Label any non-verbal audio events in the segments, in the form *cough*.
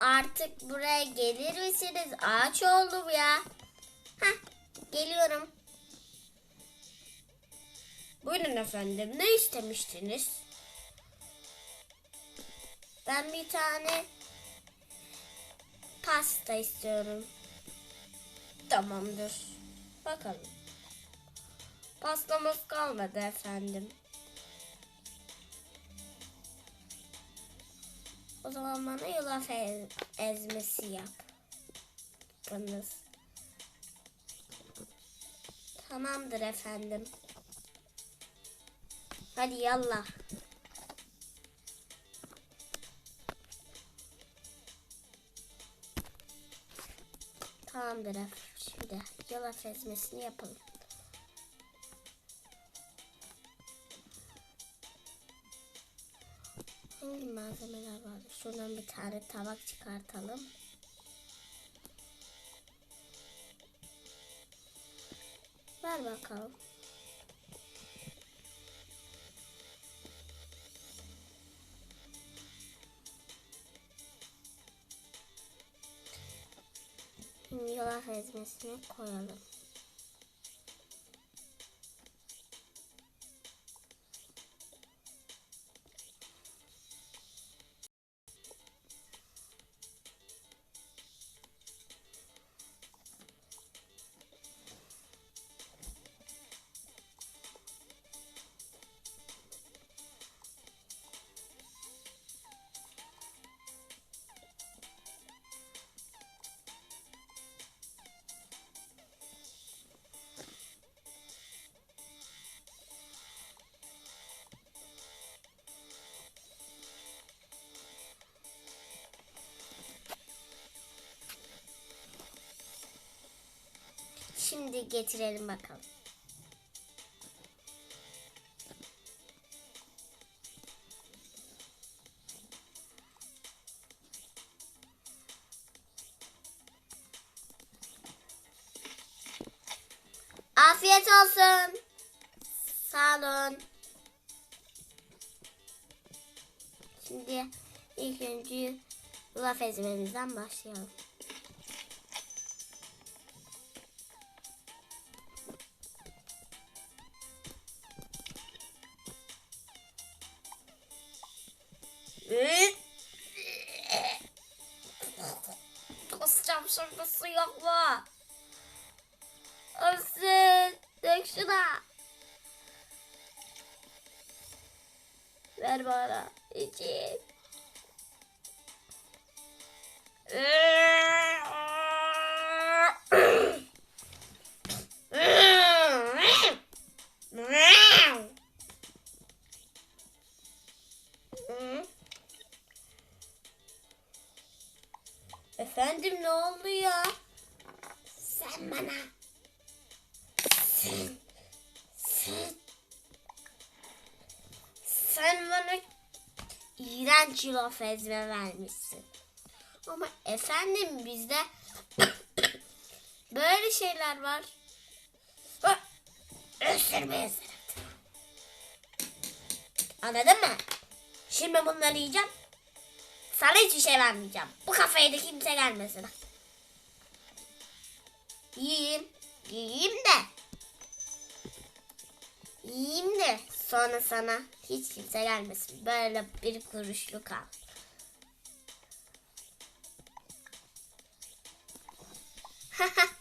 Artık buraya gelir misiniz? Ağaç oldum ya. Hah, geliyorum. Buyurun efendim. Ne istemiştiniz? Ben bir tane pasta istiyorum. Tamamdır. Bakalım. Pastamız kalmadı efendim. O zaman bana yulaf ez- ezmesi yap. Yapınız. Tamamdır efendim. Hadi yallah. Tamamdır efendim. Şimdi yulaf ezmesini yapalım. Hangi malzemeler var? Şuradan bir tane tabak çıkartalım. Ver bakalım. Yulaf ezmesini koyalım. Şimdi getirelim bakalım. Afiyet olsun. Sağ olun. Şimdi ilk önce ezmemizden başlayalım. Kusacağım şimdi su yok mu? Olsun. Dök şuna. Ver bana. İçeyim. Efendim ne oldu ya? Sen bana. Sen. Sen. Sen bana iğrenç yulaf ezme vermişsin. Ama efendim bizde *coughs* böyle şeyler var. Isırırım. Anladın mı? Şimdi bunları yiyeceğim. Sana hiçbir şey vermeyeceğim. Bu kafaya kimse gelmesin. Yiyeyim. Yiyeyim de. Yiyeyim de sonra sana hiç kimse gelmesin. Böyle bir kuruşluk al. Efendim *laughs*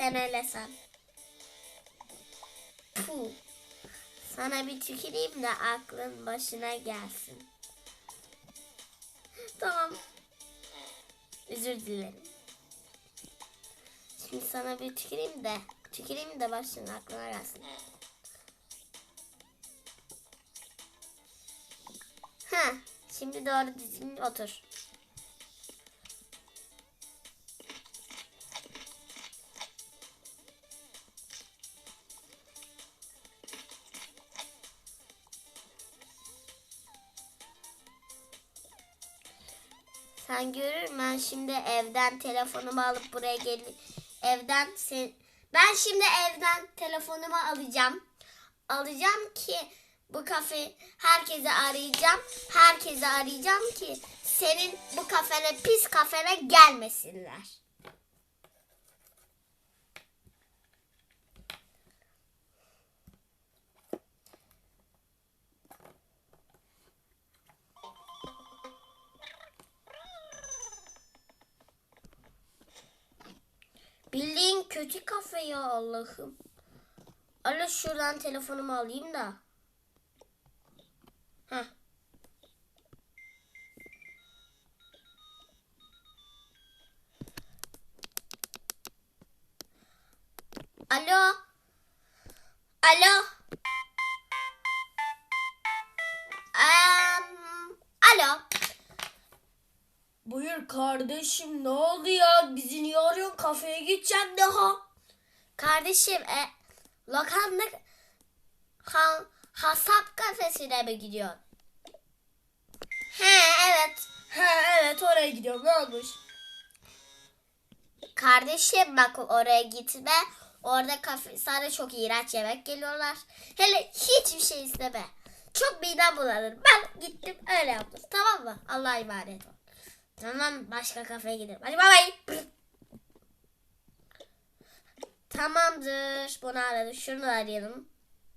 Sen öyle san. Puh. Sana bir tüküreyim de aklın başına gelsin. Tamam. Özür dilerim. Şimdi sana bir tüküreyim de tüküreyim de başına aklına gelsin. Ha, şimdi doğru düzgün otur. Sen görür ben şimdi evden telefonumu alıp buraya gel evden sen ben şimdi evden telefonumu alacağım. Alacağım ki bu kafe herkese arayacağım. Herkese arayacağım ki senin bu kafene pis kafene gelmesinler. Kötü kafe ya Allah'ım. Alo şuradan telefonumu alayım da. Heh. Alo. Alo. Buyur kardeşim ne oldu ya? Bizi niye arıyorsun? Kafeye gideceğim daha. Kardeşim e, lokanda ha, hasap kafesine mi gidiyorsun? He evet. He evet oraya gidiyorum. Ne olmuş? Kardeşim bak oraya gitme. Orada kafe sana çok iğrenç yemek geliyorlar. Hele hiçbir şey isteme. Çok midem bulanır. Ben gittim öyle yaptım. Tamam mı? Allah'a emanet ol. Tamam başka kafeye gidelim. Hadi bay bay. Tamamdır. Bunu aradım. Şunu arayalım.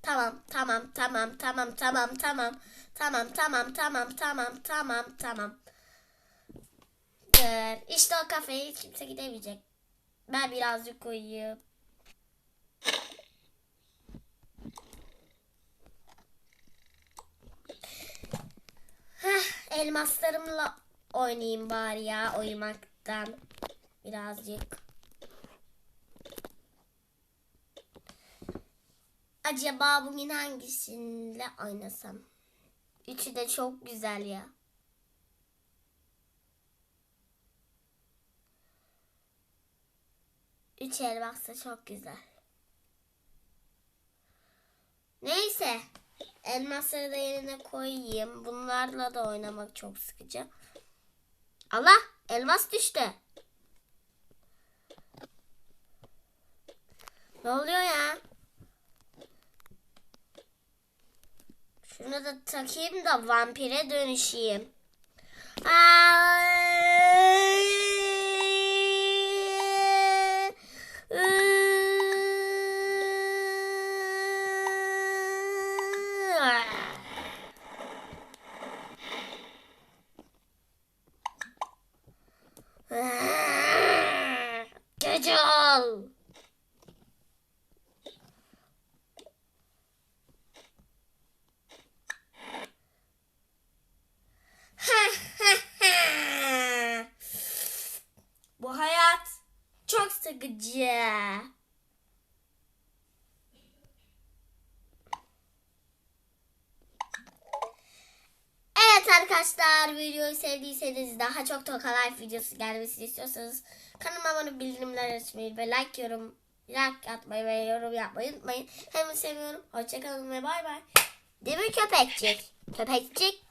Tamam, tamam, tamam, tamam, tamam, tamam. Tamam, tamam, tamam, tamam, tamam, tamam. Dur. İşte o kafeye hiç kimse gidemeyecek. Ben birazcık uyuyayım. Heh, elmaslarımla oynayayım bari ya uyumaktan. Birazcık. Acaba bugün hangisiyle oynasam? Üçü de çok güzel ya. Üç elmas da çok güzel. Neyse. Elmasları da yerine koyayım. Bunlarla da oynamak çok sıkıcı. Allah elmas düştü. Ne oluyor ya? Şunu da takayım da vampire dönüşeyim. Gece ol. *laughs* Bu hayat çok sıkıcı. Evet arkadaşlar videoyu sevdiyseniz daha çok Toka Life videosu gelmesini istiyorsanız kanalıma abone olup bildirimler açmayı ve like yorum like atmayı ve yorum yapmayı unutmayın. Hem seviyorum. Hoşçakalın ve bay bay. Değil mi köpekçik? Köpekçik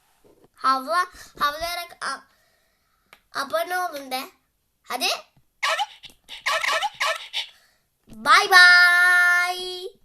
havla havlayarak abone olun de. Hadi. Bay bay.